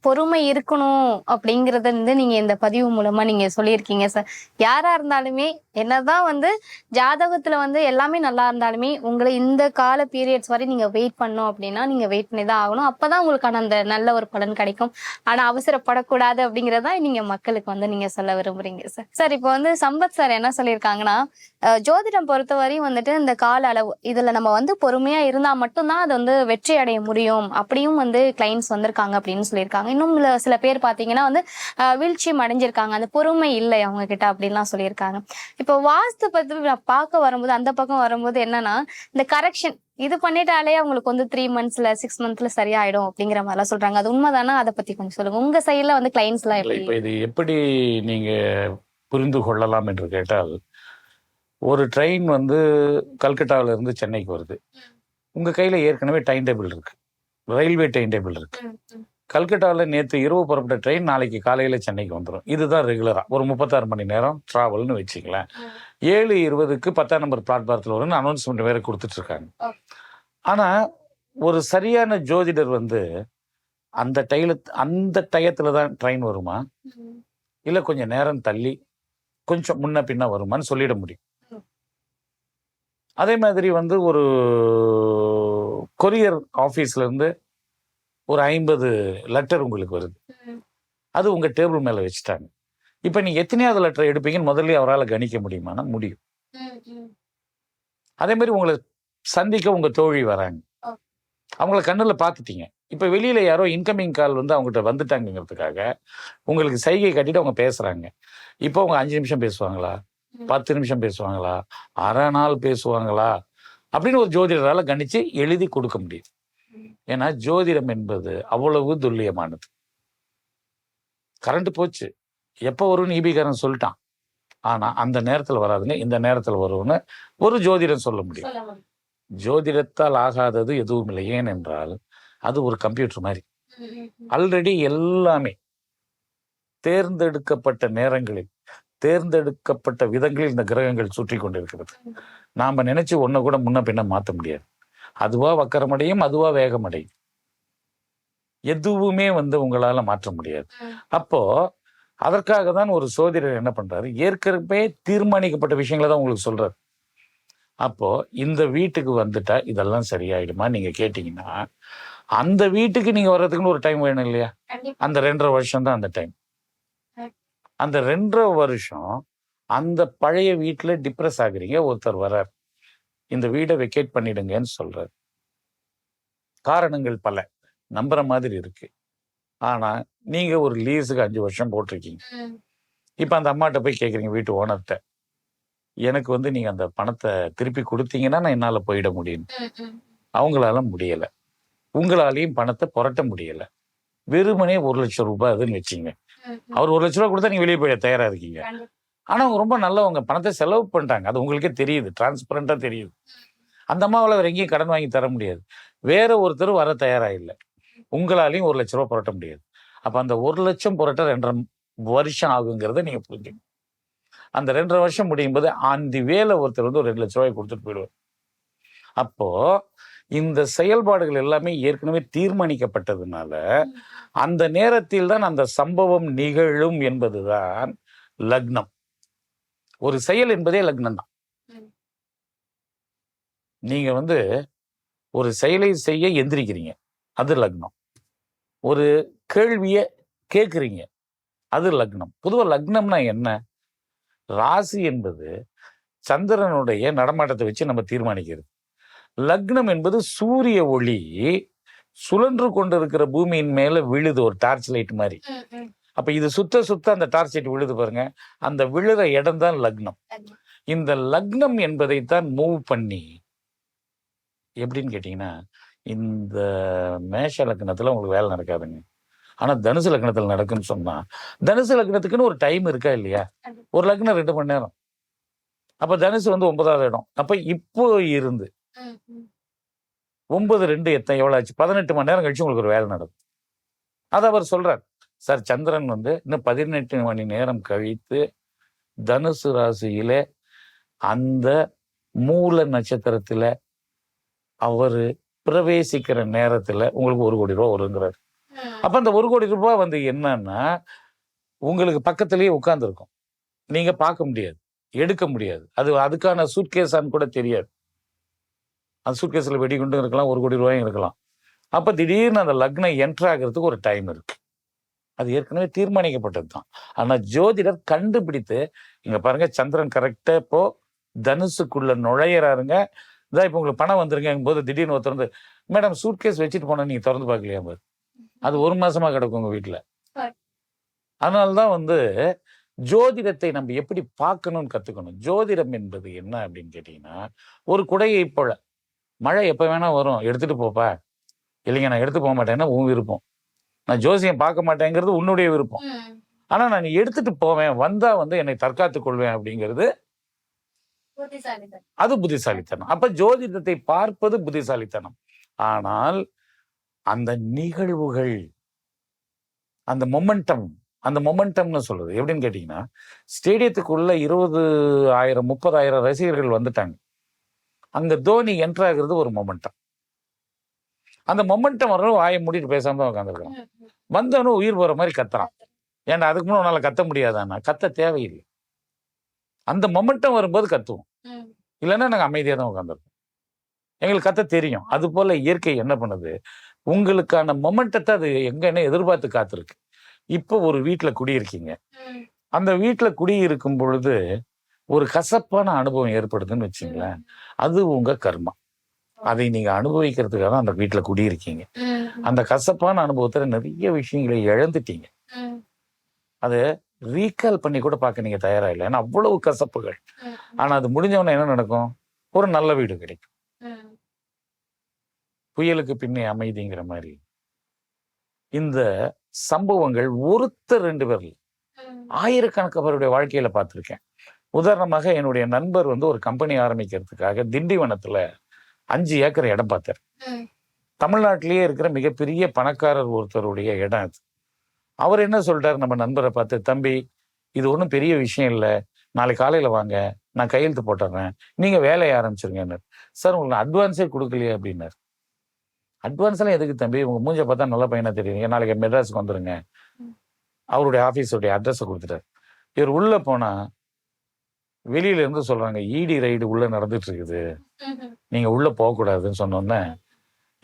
பொறுமை இருக்கணும் அப்படிங்கறத வந்து நீங்க இந்த பதிவு மூலமா நீங்க சொல்லியிருக்கீங்க சார் யாரா இருந்தாலுமே என்னதான் வந்து ஜாதகத்துல வந்து எல்லாமே நல்லா இருந்தாலுமே உங்களை இந்த கால பீரியட்ஸ் வரை நீங்க வெயிட் பண்ணோம் அப்படின்னா நீங்க வெயிட் பண்ணி தான் ஆகணும். அப்பதான் உங்களுக்கான அந்த நல்ல ஒரு பலன் கிடைக்கும். ஆனா அவசரப்படக்கூடாது அப்படிங்கறதா நீங்க மக்களுக்கு வந்து நீங்க சொல்ல விரும்புறீங்க சார். சார் இப்போ வந்து சம்பத் சார் என்ன சொல்லியிருக்காங்கன்னா ஜோதிடம் பொறுத்தவரையும் வந்துட்டு இந்த கால அளவு இதுல நம்ம வந்து பொறுமையா இருந்தா மட்டும்தான் அது வந்து வெற்றி அடைய முடியும் அப்படியும் வந்து கிளைண்ட்ஸ் வந்திருக்காங்க அப்படின்னு சொல்லியிருக்காங்க. இன்னும் சில- சில பேர் பாத்தீங்கன்னா வந்து அஹ், வீழ்ச்சியும் அடைஞ்சிருக்காங்க. அந்த பொறுமை இல்லை அவங்க கிட்ட அப்படின்லாம் சொல்லியிருக்காங்க. இப்போ வாஸ்து பத்தி நான் பார்க்க வரும்போது அந்த பக்கம் வரும்போது என்னன்னா இந்த கரெக்ஷன் இது பண்ணிட்டாலே அவங்களுக்கு வந்து த்ரீ மந்த்ஸ்ல சிக்ஸ் மந்த்ஸ்ல சரியாயிடும் அப்படிங்கிற மாதிரிலாம் சொல்றாங்க. அது உண்மைதானா? அதை பத்தி கொஞ்சம் சொல்லுங்க. உங்க சைட்ல வந்து கிளைண்ட்ஸ் எல்லாம் இப்ப இது எப்படி நீங்க புரிந்து கொள்ளலாம் என்று கேட்டால் ஒரு ட்ரெயின் வந்து கல்கட்டாவில இருந்து சென்னைக்கு வருது. உங்க கையில ஏற்கனவே டைம் டேபிள் இருக்கு ரயில்வே டைம் டேபிள் இருக்கு கல்கட்டாவில் நேற்று இரவு புறப்பட்ட ட்ரெயின் நாளைக்கு காலையில சென்னைக்கு வந்துடும் இதுதான் ரெகுலரா ஒரு முப்பத்தாறு மணி நேரம் டிராவல்னு வச்சுங்களேன் ஏழு இருபதுக்கு பத்தாம் நம்பர் பிளாட்பாரத்தில் வரும்னு அனௌன்ஸ்மெண்ட் வேற கொடுத்துட்டு இருக்காங்க Okay. ஆனா ஒரு சரியான ஜோதிடர் வந்து அந்த டைல அந்த டயத்துல தான் ட்ரெயின் வருமா? இல்ல கொஞ்சம் நேரம் தள்ளி கொஞ்சம் முன்ன பின்ன வருமான்னு சொல்லிட முடியும். அதே மாதிரி வந்து ஒரு கொரியர் ஆபீஸ்ல இருந்து ஒரு ஐம்பது லெட்டர் உங்களுக்கு வருது. அது உங்க டேபிள் மேல வச்சுட்டாங்க. இப்ப நீங்க எத்தனையாவது லெட்டர் எடுப்பீங்கன்னு முதல்ல அவரால் கணிக்க முடியுமானா முடியும். அதே மாதிரி உங்களை சந்திக்க உங்க தோழி வராங்க. அவங்கள கண்ணுல பார்த்துட்டீங்க. இப்ப வெளியில யாரோ இன்கமிங் கால் வந்து அவங்ககிட்ட வந்துட்டாங்கிறதுக்காக உங்களுக்கு சைகை கட்டிட்டு அவங்க பேசுறாங்க. இப்போ அவங்க அஞ்சு நிமிஷம் பேசுவாங்களா. பத்து நிமிஷம் பேசுவாங்களா? அரை நாள் பேசுவாங்களா? அப்படின்னு ஒரு ஜோதிடரால கணிச்சு எழுதி கொடுக்க முடியும் ம். ஏன்னா ஜோதிடம் என்பது அவ்வளவு துல்லியமானது. கரண்ட் போச்சு. எப்போ வரும்னு ஈபிகாரன் சொல்லிட்டான். ஆனா அந்த நேரத்துல வராதுங்க. இந்த நேரத்துல வரும்னு ஒரு ஜோதிடம் சொல்ல முடியும். ஜோதிடத்தால் ஆகாதது எதுவும் இல்லை. ஏனென்றால் அது ஒரு கம்ப்யூட்டர் மாதிரி. ஆல்ரெடி எல்லாமே தேர்ந்தெடுக்கப்பட்ட நேரங்களில் தேர்ந்தெடுக்கப்பட்ட விதங்களில் இந்த கிரகங்கள் சுற்றி கொண்டிருக்கிறது. நாம நினைச்சு ஒன்ன கூட முன்ன பின்ன மாத்த முடியாது. அதுவா வக்கரமடையும் அதுவா வேகமடையும். எதுவுமே வந்து உங்களால மாற்ற முடியாது. அப்போ அதற்காக தான் ஒரு சோதிடர் என்ன பண்றாரு? ஏற்கனவே தீர்மானிக்கப்பட்ட விஷயங்களை தான் உங்களுக்கு சொல்றாரு. அப்போ இந்த வீட்டுக்கு வந்துட்டா இதெல்லாம் சரியாயிடுமா? நீங்க கேட்டீங்கன்னா அந்த வீட்டுக்கு நீங்க வர்றதுக்குன்னு ஒரு டைம் வேணும் இல்லையா? அந்த ரெண்டரை வருஷம் தான் அந்த டைம் அந்த ரெண்டரை வருஷம் அந்த பழைய வீட்டுல டிப்ரெஸ் ஆகுறீங்க ஒருத்தர் வர்றார். இந்த வீடை வெக்கேட் பண்ணிடுங்கன்னு சொல்றாரு. காரணங்கள் பல. நம்புற மாதிரி இருக்கு. ஆனா நீங்க ஒரு லீஸுக்கு அஞ்சு வருஷம் போட்டிருக்கீங்க. இப்ப அந்த அம்மாட்ட போய் கேக்குறீங்க வீட்டு ஓனர்கிட்ட எனக்கு வந்து நீங்க அந்த பணத்தை திருப்பி கொடுத்தீங்கன்னா நான் என்னால போயிட முடியும். அவங்களால முடியல. உங்களாலையும் பணத்தை புரட்ட முடியல. வெறுமனே ஒரு லட்சம் ரூபாய் அதுன்னு வச்சீங்க. அவர் ஒரு லட்ச ரூபாய் கொடுத்தா நீங்க வெளியே போயிட தயாரா இருக்கீங்க. ஆனா அவங்க ரொம்ப நல்லவங்க. பணத்தை செலவு பண்ணிட்டாங்க அது உங்களுக்கே தெரியுது. டிரான்ஸ்பரண்டா தெரியுது. அந்த அம்மாவால வேற எங்கேயும் கடன் வாங்கி தர முடியாது. வேற ஒருத்தர் வர தயாரா இல்லை உங்களாலையும் ஒரு லட்ச ரூபாய் புரட்ட முடியாது. அப்ப அந்த ஒரு லட்சம் புரட்ட ரெண்டரை வருஷம் ஆகுங்கிறத நீங்க புரிஞ்சுக்கணும். அந்த ரெண்டரை வருஷம் முடியும் போது அந்த வேலை ஒருத்தர் வந்து ஒரு ரெண்டு லட்ச ரூபாய் கொடுத்துட்டு போயிடுவார். அப்போ இந்த செயல்பாடுகள் எல்லாமே ஏற்கனவே தீர்மானிக்கப்பட்டதுனால அந்த நேரத்தில் தான் அந்த சம்பவம் நிகழும் என்பதுதான் லக்னம். ஒரு செயல் என்பதே லக்னம் தான். நீங்க வந்து ஒரு செயலை செய்ய எந்திரிக்கிறீங்க. அது லக்னம். ஒரு கேள்வியை கேட்குறீங்க அது லக்னம். பொதுவா லக்னம்னா என்ன? ராசி என்பது சந்திரனுடைய நடமாட்டத்தை வச்சு நம்ம தீர்மானிக்கிறது. லக்னம் என்பது சூரிய ஒளி சுழன்று கொண்டிருக்கிற பூமியின் மேல விழுது ஒரு டார்ச் லைட் மாதிரி அப்ப இது சுத்த சுத்த அந்த டார்ச் லைட் விழுது பாருங்க. அந்த விழுற இடம் தான் லக்னம். இந்த லக்னம் என்பதைத்தான் மூவ் பண்ணி எப்படின்னு கேட்டீங்கன்னா இந்த மேஷ லக்னத்துல உங்களுக்கு வேலை நடக்காதுங்க. ஆனா தனுசு லக்னத்துல நடக்குன்னு சொன்னா தனுசு லக்னத்துக்குன்னு ஒரு டைம் இருக்கா இல்லையா? ஒரு லக்னம் ரெண்டு மணி நேரம். அப்ப தனுசு வந்து ஒன்பதாவது இடம். அப்ப இப்போ இருந்து ஒன்பது ரெண்டு எத்தனை எவ்வளவு ஆச்சு? பதினெட்டு மணி நேரம் கழிச்சு உங்களுக்கு ஒரு வேலை நடக்கும். அது அவர் சொல்றார். சார் சந்திரன் வந்து இன்னும் பதினெட்டு மணி நேரம் கழித்து தனுசு ராசியில அந்த மூல நட்சத்திரத்துல அவரு பிரவேசிக்கிற நேரத்துல உங்களுக்கு ஒரு கோடி ரூபாய் வருங்கிறார். அப்ப அந்த ஒரு கோடி ரூபாய் வந்து என்னன்னா உங்களுக்கு பக்கத்திலேயே உட்கார்ந்துருக்கும். நீங்க பார்க்க முடியாது எடுக்க முடியாது. அது அதுக்கான சூட்கேஸான்னு கூட தெரியாது. அந்த சூட்கேஸ்ல வெடிகுண்டும் இருக்கலாம் ஒரு கோடி ரூபாயும் இருக்கலாம். அப்ப திடீர்னு அந்த லக்னம் என்டர் ஆகிறதுக்கு ஒரு டைம் இருக்கு. அது ஏற்கனவே தீர்மானிக்கப்பட்டது தான் ஆனா ஜோதிடர் கண்டுபிடித்து இங்க பாருங்க சந்திரன் கரெக்டா இப்போ தனுசுக்குள்ள நுழையிறாருங்க. இதான் இப்போ உங்களுக்கு பணம் வந்துருங்க போது திடீர்னு ஒருத்தர் வந்து மேடம் சூட்கேஸ் வச்சுட்டு போனா நீங்க திறந்து பார்க்கலையா பாரு? அது ஒரு மாசமா கிடக்கும் உங்க வீட்டுல. அதனால்தான் வந்து ஜோதிடத்தை நம்ம எப்படி பார்க்கணும்னு கத்துக்கணும். ஜோதிடம் என்பது என்ன அப்படின்னு கேட்டீங்கன்னா ஒரு குடையை போல. மழை எப்ப வேணா வரும். எடுத்துட்டு போப்பா. இல்லைங்க நான் எடுத்து போக மாட்டேன்னா உன் விருப்பம் நான் ஜோசியம் பார்க்க மாட்டேங்கிறது உன்னுடைய விருப்பம். ஆனா நான் எடுத்துட்டு போவேன் வந்தா வந்து என்னை தற்காத்துக் கொள்வேன் அப்படிங்கிறது அது புத்திசாலித்தனம். அப்ப ஜோதிடத்தை பார்ப்பது புத்திசாலித்தனம். ஆனால் அந்த நிகழ்வுகள் அந்த மொமெண்டம் அந்த மொமெண்டம்னு சொல்றது எப்படின்னு கேட்டீங்கன்னா ஸ்டேடியத்துக்குள்ள இருபது ஆயிரம் முப்பதாயிரம் ரசிகர்கள் வந்துட்டாங்க. அங்க தோனி என்டர் ஆகுறது ஒரு மொமெண்டம். அந்த மொமெண்டம் வர்றவங்க வாயை மூடிட்டு பேசாம தான் உட்காந்துருக்கான் வந்தவனும் உயிர் போகிற மாதிரி கத்துறான். ஏன்னா அதுக்கு முன்னாடி உன்னால கத்த முடியாதான்னா கத்த தேவையில்லை. அந்த மொமெண்டம் வரும்போது கத்துவோம். இல்லைன்னா நாங்கள் அமைதியாக தான் உட்காந்துருப்போம் எங்களுக்கு கத்த தெரியும். அது போல இயற்கை என்ன பண்ணுது? உங்களுக்கான மொமெண்டத்தை அது எங்கன்னு எதிர்பார்த்து காத்திருக்கு. இப்போ ஒரு வீட்டில் குடியிருக்கீங்க. அந்த வீட்டில் குடியிருக்கும் பொழுது ஒரு கசப்பான அனுபவம் ஏற்படுதுன்னு வச்சுங்களேன். அது உங்க கர்மா. அதை நீங்க அனுபவிக்கிறதுக்காக தான் அந்த வீட்டில் குடியிருக்கீங்க. அந்த கசப்பான அனுபவத்துல நிறைய விஷயங்களை இழந்துட்டீங்க. அது ரீகால் பண்ணி கூட பார்க்க நீங்க தயாரா இல்லை. ஏன்னா அவ்வளவு கசப்புகள். ஆனா அது முடிஞ்சவொடனே என்ன நடக்கும்? ஒரு நல்ல வீடு கிடைக்கும். புயலுக்கு பின்னே அமைதிங்கிற மாதிரி. இந்த சம்பவங்கள் ஒருத்தர் ரெண்டு பேர்ல. ஆயிரக்கணக்கு பேருடைய வாழ்க்கையில பார்த்திருக்கேன். உதாரணமாக என்னுடைய நண்பர் வந்து ஒரு கம்பெனி ஆரம்பிக்கிறதுக்காக திண்டிவனத்துல அஞ்சு ஏக்கர் இடம் பார்த்தார். தமிழ்நாட்டிலேயே இருக்கிற மிகப்பெரிய பணக்காரர் ஒருத்தருடைய இடம் அது. அவர் என்ன சொல்லிட்டாரு நம்ம நண்பரை பார்த்து தம்பி இது ஒன்றும் பெரிய விஷயம் இல்லை. நாளை காலையில வாங்க. நான் கையெழுத்து போட்டுறேன். நீங்க வேலையை ஆரம்பிச்சிருங்க சார் உங்களுக்கு அட்வான்ஸே கொடுக்கலையே அப்படின்னாரு. அட்வான்ஸ் எல்லாம் எதுக்கு தம்பி? உங்க மூஞ்ச பார்த்தா நல்ல பையனா தெரியும் நாளைக்கு மெட்ராஸுக்கு வந்துருங்க. அவருடைய ஆஃபீஸுடைய அட்ரஸை கொடுத்துட்டாரு. இவர் உள்ள போனா வெளியில இருந்து சொல்றாங்க இடி ரைடு உள்ள நடந்துட்டு இருக்குது நீங்க உள்ள போகக்கூடாதுன்னு சொன்னோன்னே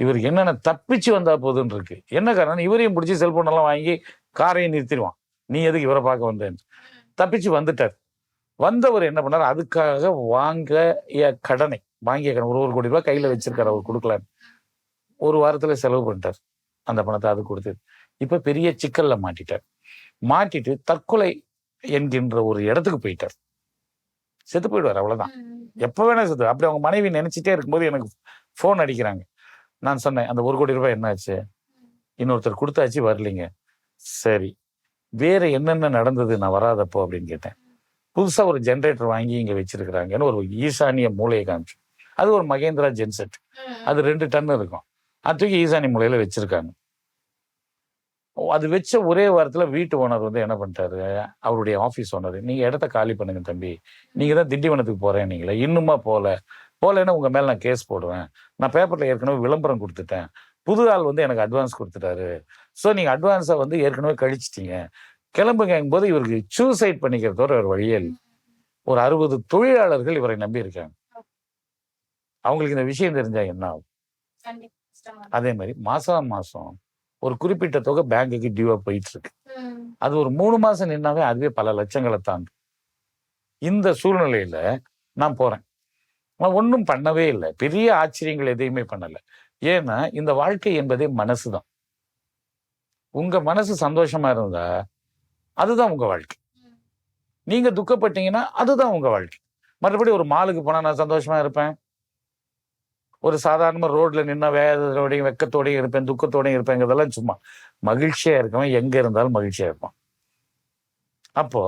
இவருக்கு என்னென்ன தப்பிச்சு வந்தா போதுன்னு இருக்கு என்ன காரணம்? இவரையும் பிடிச்சி செல்போன் எல்லாம் வாங்கி காரையும் நிறுத்திடுவான். நீ எதுக்கு இவரை பார்க்க வந்தேன்னு? தப்பிச்சு வந்துட்டார். வந்தவர் என்ன பண்ணார்? அதுக்காக வாங்கிய கடனை வாங்கிய கடன் ஒரு ஒரு கோடி ரூபாய் கையில வச்சிருக்காரு அவர் கொடுக்கலான்னு. ஒரு வாரத்துல செலவு பண்ணிட்டார். அந்த பணத்தை அது கொடுத்து இப்ப பெரிய சிக்கல்ல மாட்டிட்டார். மாட்டிட்டு தற்கொலை என்கின்ற ஒரு இடத்துக்கு போயிட்டார். செத்து போயிடுவார் அவ்வளவுதான். எப்போ வேணா செத்து அப்படி அவங்க மனைவி நினைச்சிட்டே இருக்கும்போது எனக்கு ஃபோன் அடிக்கிறாங்க. நான் சொன்னேன் அந்த ஒரு கோடி ரூபாய் என்னாச்சு இன்னொருத்தர் கொடுத்தாச்சு வரலைங்க. சரி வேற என்னென்ன நடந்தது? நான் வராதப்போ அப்படின்னு கேட்டேன். புதுசா ஒரு ஜென்ரேட்டர் வாங்கி இங்க வச்சிருக்கிறாங்கன்னு ஒரு ஈசானிய மூலையை காமிச்சு. அது ஒரு மகேந்திரா ஜென்செட் அது ரெண்டு டன் இருக்கும். அது தூக்கி ஈசானி மூலையில வச்சிருக்காங்க. அது வச்ச ஒரே வாரத்துல வீட்டு ஓனர் வந்து என்ன பண்ணிட்டாரு? அவருடைய ஆபீஸ் ஓனர் நீங்க இடத்த காலி பண்ணுங்க தம்பி. நீங்க தான் திண்டிவனத்துக்கு போறேன் நீங்களே இன்னுமா போல. போலன்னா உங்க மேல நான் கேஸ் போடுவேன். நான் பேப்பர்ல ஏற்கனவே விளம்பரம் கொடுத்துட்டேன். புது ஆள் வந்து எனக்கு அட்வான்ஸ் கொடுத்துட்டாரு. ஸோ நீங்க அட்வான்ஸை வந்து ஏற்கனவே கழிச்சிட்டீங்க. கிளம்புங்கும் போது இவருக்கு சூசைட் பண்ணிக்கிறதோட ஒரு வழியே இல்லை. ஒரு அறுபது தொழிலாளர்கள் இவரை நம்பி இருக்காங்க. அவங்களுக்கு இந்த விஷயம் தெரிஞ்சா என்ன ஆகும்? அதே மாதிரி மாசம் மாசம் ஒரு குறிப்பிட்ட தொகை பேங்குக்கு டியூவா போயிட்டு இருக்கு அது ஒரு மூணு மாசம் நின்னாவே அதுவே பல லட்சங்களை தாண்டும் இந்த சூழ்நிலையில நான் போறேன். நான் ஒன்றும் பண்ணவே இல்லை. பெரிய ஆச்சரியங்கள் எதையுமே பண்ணல. ஏன்னா இந்த வாழ்க்கை என்பதே மனசுதான். உங்க மனசு சந்தோஷமா இருந்தா அதுதான் உங்க வாழ்க்கை. நீங்க துக்கப்பட்டீங்கன்னா அதுதான் உங்க வாழ்க்கை. மற்றபடி ஒரு மாலுக்கு போனா நான் சந்தோஷமா இருப்பேன்? ஒரு சாதாரணமா ரோட்ல நின்னா வேதத்தோடையும் வெக்கத்தோடையும் இருப்பேன் துக்கத்தோடையும் இருப்பேங்கிறதெல்லாம் சும்மா. மகிழ்ச்சியா இருக்கவன் எங்க இருந்தாலும் மகிழ்ச்சியா இருப்பான். அப்போ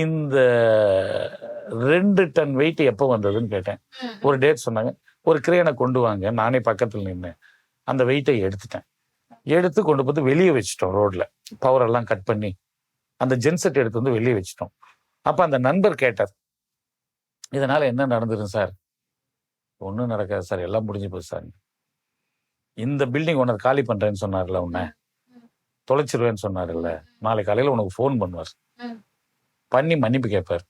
இந்த ரெண்டு டன் வெயிட் எப்போ வந்ததுன்னு கேட்டேன். ஒரு டேட் சொன்னாங்க. ஒரு கிரேனை கொண்டு வாங்க நானே பக்கத்துல நின்று அந்த வெயிட்டை எடுத்துட்டேன். எடுத்து கொண்டு போய் வெளியே வச்சுட்டோம் ரோட்ல. பவர் எல்லாம் கட் பண்ணி அந்த ஜென்செட் எடுத்து வந்து வெளியே வச்சுட்டோம். அப்ப அந்த நண்பர் கேட்டார் இதனால என்ன நடந்துரும் சார்? ஒன்றும் நடக்காது சார். எல்லாம் முடிஞ்சு போச்சு சார். இந்த பில்டிங் உனக்கு காலி பண்றேன்னு சொன்னார்ல உன்னை. தொலைச்சிருவேன்னு சொன்னார்ல. நாளை காலையில உனக்கு ஃபோன் பண்ணுவார். பண்ணி மன்னிப்பு கேட்பார்.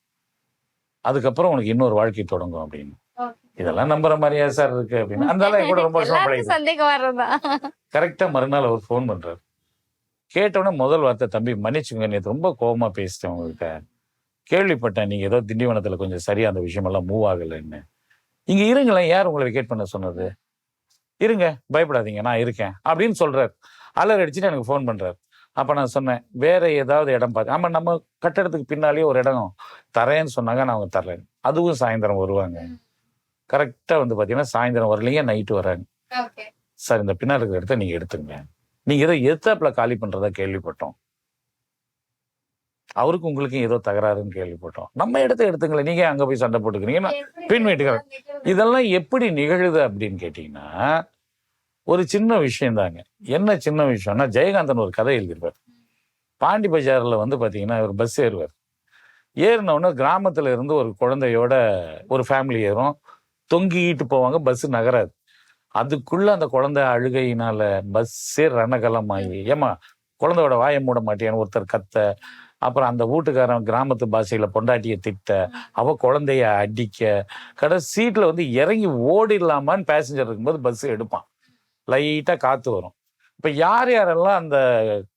அதுக்கப்புறம் உனக்கு இன்னொரு வாழ்க்கை தொடங்கும் அப்படின்னு. இதெல்லாம் நம்புற மாதிரியா சார் இருக்கு அப்படின்னு. அந்த கூட ரொம்ப வருஷமா கரெக்டா மறுநாள் அவர் ஃபோன் பண்றாரு. கேட்டவுடனே முதல் வார்த்தை தம்பி மன்னிச்சுங்க நேற்று ரொம்ப கோவமா பேசிட்டேன் உங்ககிட்ட. கேள்விப்பட்டேன். நீங்க ஏதோ திண்டிவனத்துல கொஞ்சம் சரியா அந்த விஷயம் எல்லாம் மூவ் ஆகலைன்னு. இங்க இருங்களேன் யார் உங்களை விக்கெட் பண்ண சொன்னது? இருங்க பயப்படாதீங்க நான் இருக்கேன் அப்படின்னு சொல்றாரு. அலர் அடிச்சுட்டு எனக்கு ஃபோன் பண்றாரு. அப்ப நான் சொன்னேன் வேற ஏதாவது இடம் பார்த்து ஆமா நம்ம கட்டடத்துக்கு பின்னாலேயே ஒரு இடம் தரேன்னு சொன்னாங்க நான் அவங்க தர்றேன் அதுவும் சாயந்தரம் வருவாங்க. கரெக்டா வந்து பாத்தீங்கன்னா சாயந்தரம் வரலைங்க நைட்டு வராங்க. சார் இந்த பின்னாடி இருக்கிற இடத்த நீங்க எடுத்துங்க நீங்க ஏதோ எத்தாப்புல காலி பண்றதா கேள்விப்பட்டோம். அவருக்கு உங்களுக்கும் ஏதோ தகராறுன்னு கேள்விப்பட்டோம். நம்ம இடத்த எடுத்துங்களேன் நீங்க அங்க போய் சண்டை போட்டுக்கிறீங்க. பின் வீட்டுக்காரர். இதெல்லாம் எப்படி நிகழுது அப்படின்னு கேட்டீங்கன்னா ஒரு சின்ன விஷயம் தாங்க. என்ன சின்ன விஷயம்னா ஜெயகாந்தன் ஒரு கதை எழுதியிருப்பார். பாண்டி பஜாரில் வந்து பார்த்தீங்கன்னா ஒரு பஸ் ஏறுவார். ஏறினவுடனே கிராமத்தில் இருந்து ஒரு குழந்தையோட ஒரு ஃபேமிலி ஏறும். தொங்கிட்டு போவாங்க பஸ் நகராது. அதுக்குள்ளே அந்த குழந்தை அழுகையினால பஸ்ஸே ரணகலமாகி ஏமா குழந்தையோட வாயை மூட மாட்டேன்னு ஒருத்தர் கத்த அப்புறம் அந்த வீட்டுக்காரன் கிராமத்து பாஷையில பொண்டாட்டிய திட்ட அவ குழந்தைய அடிக்க கடைசி சீட்ல வந்து இறங்கி ஓடிடலாமான்னு பேசஞ்சர் இருக்கும்போது பஸ் எடுப்பான். லைட்டா காத்து வரும். இப்ப யார் யாரெல்லாம் அந்த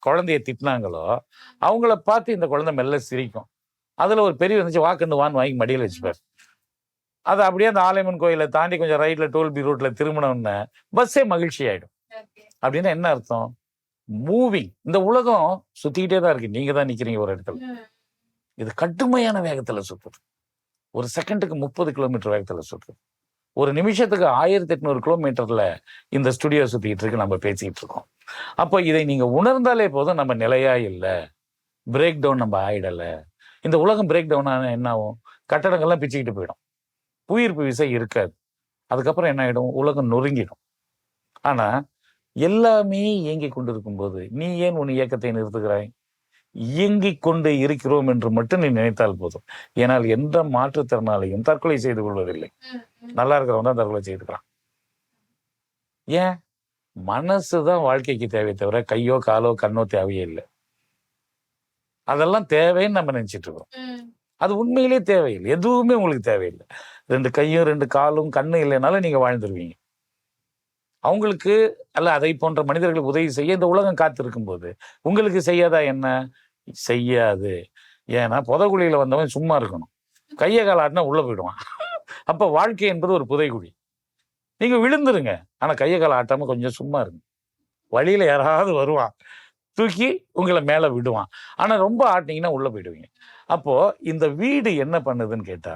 குழந்தைய திட்டினாங்களோ அவங்கள பார்த்து இந்த குழந்தை மெல்ல சிரிக்கும். அதுல ஒரு பெரிய வந்துச்சு வாக்குண்டு வான்னு வாங்கி மடியில வச்சுப்பார். அது அப்படியே அந்த ஆலயம்மன் கோயிலை தாண்டி கொஞ்சம் ரைட்ல டோல்பி ரூட்ல திரும்பினோன்னு பஸ்ஸே மகிழ்ச்சி ஆயிடும் அப்படின்னா என்ன அர்த்தம்? மூவிங் இந்த உலகம் சுத்திக்கிட்டே தான் இருக்கு. நீங்க தான் நிக்கிறீங்க ஒரு இடத்துல. இது கடுமையான வேகத்துல சுத்துது. ஒரு செகண்டுக்கு முப்பது கிலோமீட்டர் வேகத்துல சுத்துது. ஒரு நிமிஷத்துக்கு ஆயிரத்தி எட்நூறு கிலோமீட்டர்ல இந்த ஸ்டுடியோ சுத்திட்டு இருக்கு. நம்ம பேசிக்கிட்டு இருக்கோம். அப்போ இதை நீங்க உணர்ந்தாலே போதும் நம்ம நிலையா இல்லை. பிரேக் டவுன் நம்ம ஆயிடல. இந்த உலகம் பிரேக் டவுன் ஆனா என்ன ஆகும்? கட்டடங்கள்லாம் பிச்சுக்கிட்டு போயிடும். புயிர்ப்பு விசை இருக்காது. அதுக்கப்புறம் என்ன ஆயிடும்? உலகம் நொறுங்கிடும். ஆனா எல்லாமே இயங்கிக் கொண்டிருக்கும் போது நீ ஏன் உன் இயக்கத்தை நிறுத்துகிறாய்? இயங்கிக் கொண்டு இருக்கிறோம் என்று மட்டும் நீ நினைத்தால் போதும். ஏனால் எந்த மாற்றுத்திறனாளியும் தற்கொலை செய்து கொள்வதில்லை. நல்லா இருக்கிறவன் தான் தற்கொலை செய்துக்கிறான். ஏன்? மனசு தான் வாழ்க்கைக்கு தேவை தவிர கையோ காலோ கண்ணோ தேவையே இல்லை. அதெல்லாம் தேவைன்னு நம்ம நினைச்சிட்டு இருக்கோம். அது உண்மையிலேயே தேவையில்லை. எதுவுமே உங்களுக்கு தேவையில்லை. ரெண்டு கையும் ரெண்டு காலும் கண்ணு இல்லைனாலும் நீங்க வாழ்ந்துருவீங்க. அவங்களுக்கு அல்ல அதை போன்ற மனிதர்களுக்கு உதவி செய்ய இந்த உலகம் காத்திருக்கும் போது உங்களுக்கு செய்யாதா என்ன? செய்யாது. ஏன்னா புதகுழியில வந்தவன் சும்மா இருக்கணும். கையை காலாட்டினா உள்ள போயிடுவான். அப்ப வாழ்க்கை என்பது ஒரு புதைக்குழி நீங்க விழுந்துருங்க. ஆனா கையை கால ஆட்டாமல் கொஞ்சம் சும்மா இருங்க. வழியில யாராவது வருவான். தூக்கி உங்களை மேல விடுவான். ஆனா ரொம்ப ஆட்டினீங்கன்னா உள்ள போயிடுவீங்க. அப்போ இந்த வீடு என்ன பண்ணுதுன்னு கேட்டா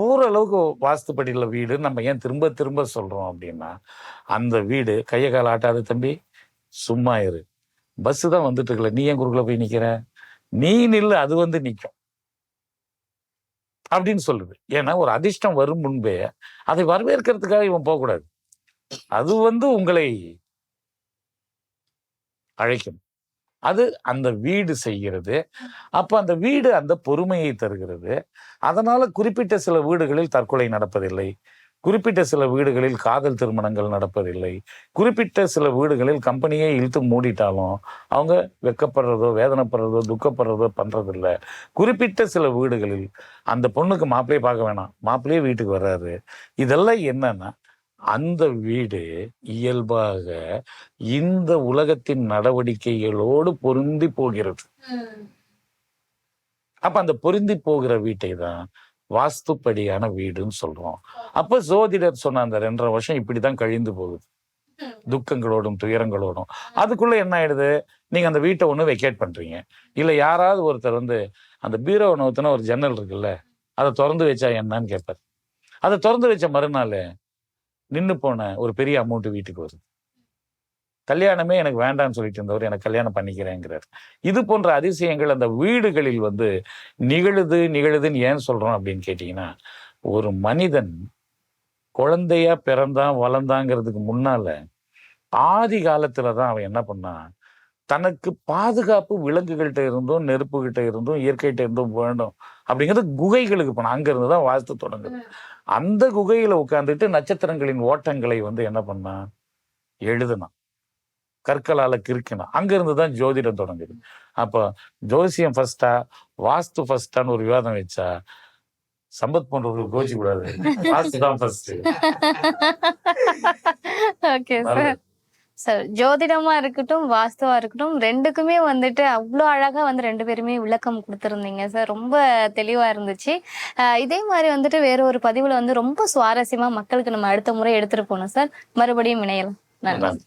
ஓரளவுக்கு வாஸ்துப்படியில் வீடு. நம்ம ஏன் திரும்ப திரும்ப சொல்கிறோம் அப்படின்னா அந்த வீடு கையை கால ஆட்டாத தம்பி சும்மா இரு. பஸ்ஸு தான் வந்துட்டு இருக்கல நீ ஏன் குறுக்கில் போய் நிற்கிற நீ நில்லு அது வந்து நிற்கும் அப்படின்னு சொல்லுது. ஏன்னா ஒரு அதிர்ஷ்டம் வரும் முன்பே அதை வரவேற்கிறதுக்காக இவன் போகக்கூடாது. அது வந்து உங்களை அழைக்கும். அது அந்த வீடு செய்கிறது. அப்போ அந்த வீடு அந்த பொறுமையை தருகிறது. அதனால் குறிப்பிட்ட சில வீடுகளில் தற்கொலை நடப்பதில்லை. குறிப்பிட்ட சில வீடுகளில் காதல் திருமணங்கள் நடப்பதில்லை. குறிப்பிட்ட சில வீடுகளில் கம்பெனியே இழுத்து மூடிட்டாலும் அவங்க வெக்கப்படுறதோ வேதனைப்படுறதோ துக்கப்படுறதோ பண்ணுறதில்ல குறிப்பிட்ட சில வீடுகளில் அந்த பொண்ணுக்கு மாப்பிள்ளையே பார்க்க வேணாம். மாப்பிள்ளையே வீட்டுக்கு வர்றாரு. இதெல்லாம் என்னன்னா அந்த வீடு இயல்பாக இந்த உலகத்தின் நடவடிக்கைகளோடு பொருந்தி போகிறது. அப்ப அந்த பொருந்தி போகிற வீட்டை தான் வாஸ்துப்படியான வீடுன்னு சொல்றோம். அப்ப ஜோதிடர் சொன்ன அந்த ரெண்டரை வருஷம் இப்படிதான் கழிந்து போகுது. துக்கங்களோடும் துயரங்களோடும். அதுக்குள்ள என்ன ஆயிடுது? நீங்க அந்த வீட்டை ஒண்ணு வெக்கேட் பண்றீங்க. இல்ல யாராவது ஒருத்தர் வந்து அந்த பீரோ நோத்துனா ஒரு ஜன்னல் இருக்குல்ல அதை திறந்து வச்சா என்னன்னு கேட்பார் அதை திறந்து வச்ச மறுநாள் நின்னு போன ஒரு பெரிய அமௌண்ட் வீட்டுக்கு வருது. கல்யாணமே எனக்கு வேண்டாம்னு சொல்லிட்டு இருந்தவர் எனக்கு கல்யாணம் பண்ணிக்கிறேங்கிறார். இது போன்ற அதிசயங்கள் அந்த வீடுகளில் வந்து நிகழுது நிகழுதுன்னு ஏன் சொல்றோம் அப்படின்னு கேட்டீங்கன்னா ஒரு மனிதன் குழந்தையா பிறந்தான் வளர்ந்தாங்கிறதுக்கு முன்னால ஆதி காலத்துல தான் அவன் என்ன பண்ணான்? தனக்கு பாதுகாப்பு விலங்குகள்கிட்ட இருந்தும் நெருப்புகிட்ட இருந்தும் இயற்கைகிட்ட இருந்தும் வேண்டும். அப்படிங்கிறது குகைகளுக்கு போனான் அங்க இருந்து தான் வாஸ்து தொடங்குது. அந்த குகையில உட்கார்ந்துட்டு நட்சத்திரங்களின் ஓட்டங்களை வந்து என்ன பண்ணான் எழுதுனான். கற்களால கிறுக்கினான். அங்க இருந்து தான் ஜோதிடம் தொடங்குது. அப்போ ஜோசியம் ஃபர்ஸ்டா வாஸ்து ஃபர்ஸ்டான்னு ஒரு விவாதம் வச்சா சம்பத் போன்றவர்கள் கோச்சி கூடாது வாஸ்து தான் ஃபர்ஸ்ட் ஓகே சார் ஜோதிடமா இருக்கட்டும் வாஸ்துவா இருக்கட்டும் ரெண்டுக்குமே வந்துட்டு அவ்வளோ அழகா வந்து ரெண்டு பேருமே விளக்கம் கொடுத்துருந்தீங்க சார். ரொம்ப தெளிவா இருந்துச்சு. ஆஹ் இதே மாதிரி வந்துட்டு வேற ஒரு பதிவுல வந்து ரொம்ப சுவாரஸ்யமா மக்களுக்கு நம்ம அடுத்த முறை எடுத்துட்டு போனோம் சார். மறுபடியும் இணையலாம். நன்றி.